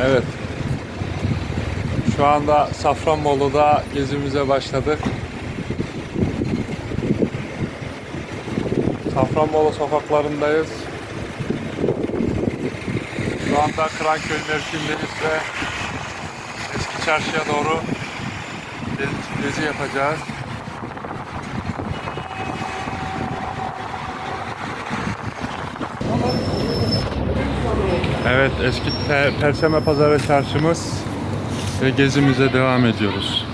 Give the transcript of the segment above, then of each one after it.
Evet. Şu anda Safranbolu'da gezimize başladık. Safranbolu sokaklarındayız. Şu anda Kıranköy mevkiindeyiz ve eski çarşıya doğru gezi- yapacağız. Evet, eski Pe- Perşembe Pazarı çarşımız ve gezimize devam ediyoruz.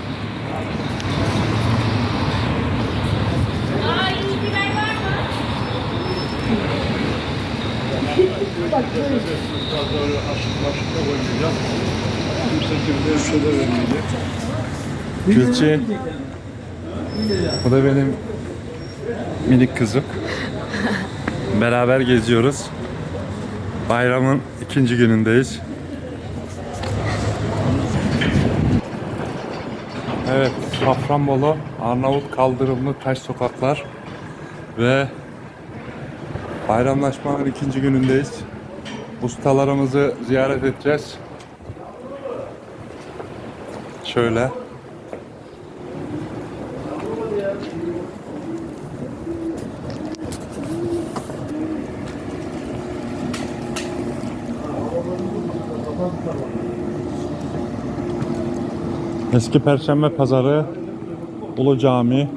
Gülçin. Bu da benim minik kızım. Beraber geziyoruz. Bayramın ikinci günündeyiz. Evet, Safranbolu, Arnavut kaldırımlı taş sokaklar ve bayramlaşmanın ikinci günündeyiz. Ustalarımızı ziyaret edeceğiz. Şöyle. Eski Perşembe Pazarı, Ulu Cami.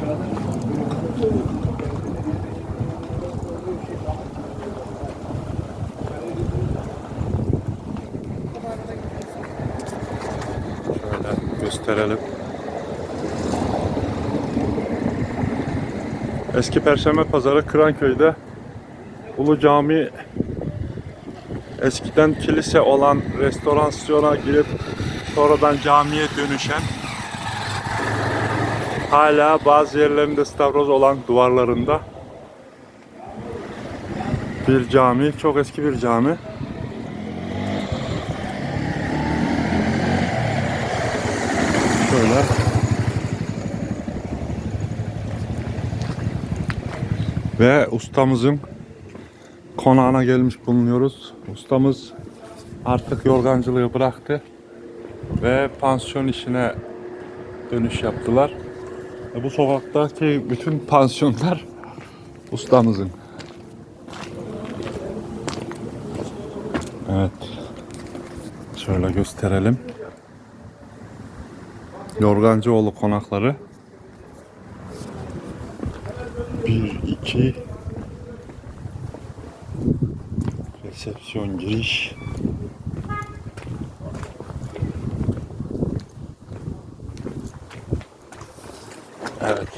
Şöyle gösterelim. Eski Perşembe Pazarı Kıranköy'de Ulu Cami eskiden kilise olan restorasyona girip sonradan camiye dönüşen hala bazı yerlerinde stavroz olan duvarlarında bir cami. Çok eski bir cami. Şöyle. Ve ustamızın konağına gelmiş bulunuyoruz. Ustamız artık yorgancılığı bıraktı ve pansiyon işine dönüş yaptılar. Bu sokaktaki bütün pansiyonlar ustamızın. Evet. Şöyle gösterelim. Yorgancıoğlu konakları. 1 2 Resepsiyon giriş. Evet.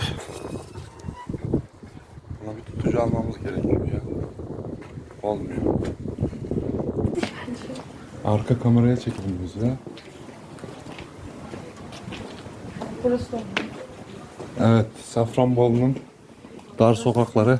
Buna bir tutucu almamız gerekiyor ya. Olmuyor. Arka kameraya çekelim biz ya. Burası da Evet, Safranbolu'nun dar sokakları